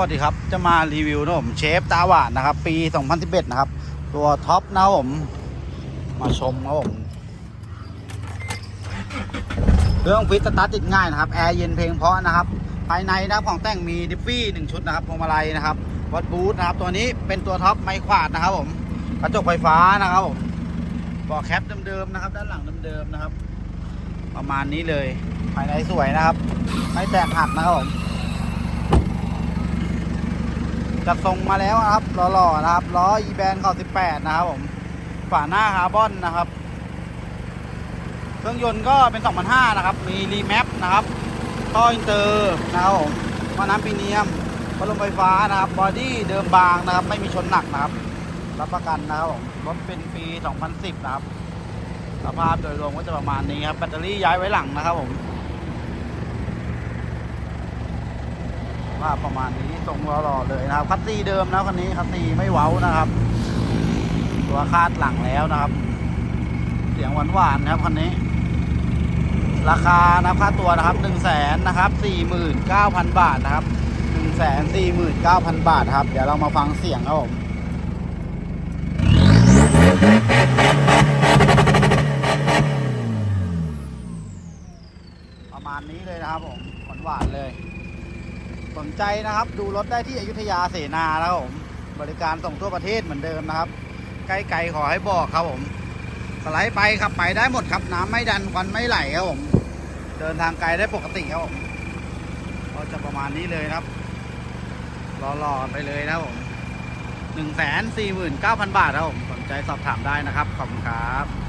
วัสดีครับ จะมารีวิวนะผมเชฟตาหวานนะครับ ปี 2011 นะครับ ตัวท็อปนะครับผม มาชมครับผมเครื่องฟิตสตาร์ทติดง่ายนะครับ แอร์เย็นเพลงเพราะนะครับ ภายในนะครับของแต่งมีดิฟฟี่หนึ่งชุดนะครับพวงมาลัยนะครับวัดบูธนะครับ ตัวนี้เป็นตัวท็อปไมค์ขวาดนะครับผมกระจกไฟฟ้านะครับผมเบอแคปเดิมๆนะครับ ด้านหลังเดิมๆนะครับ ประมาณนี้เลยภายในสวยนะครับ ไม่แตกหักนะครับผม จัดทรงมาแล้วครับหล่อๆนะครับล้อ e แบนเข้า18นะครับผมฝาหน้าคาร์บอนนะครับ เครื่องยนต์ก็เป็น2005นะครับ มีรีแมปนะครับท่ออินเตอร์นะครับผมมาน้ำปีเนียมพัดลมไฟฟ้านะครับบอดี้เดิมบางนะครับ ไม่มีชนหนักนะครับ รับประกันนะครับผมรถเป็นปี 2010 นะครับ สภาพโดยรวมก็จะประมาณนี้ครับ แบตเตอรี่ย้ายไว้หลังนะครับผม ว่าประมาณนี้ทรงหล่อๆเลยนะครับ คัตซีเดิมนะคันนี้คัตซีไม่เว้านะครับ ตัวคาดหลังแล้วนะครับ เสียงหวานๆนะครับคันนี้ ราคานะครับค่าตัวนะครับหนึ่งแสนนะครับสี่หมื่นเก้าพันบาทนะครับหนึ่งแสนสี่หมื่นเก้าพันบาทครับ เดี๋ยวเรามาฟังเสียงครับผมประมาณนี้เลยนะครับผมหวานๆเลย สนใจนะครับ ดูรถได้ที่อยุธยาเสนานะครับผมบริการส่งทั่วประเทศเหมือนเดิมนะครับ ใกล้ไกลขอให้บอกครับผมสไลด์ไปขับไปได้หมดครับน้ำไม่ดันควันไม่ไหลครับผมเดินทางไกลได้ปกติครับผมก็จะประมาณนี้เลยครับรอๆไปเลยนะครับผมหนึ่งแสนสี่หมื่นเก้าพันบาทครับผมสนใจสอบถามได้นะครับ ขอบคุณครับ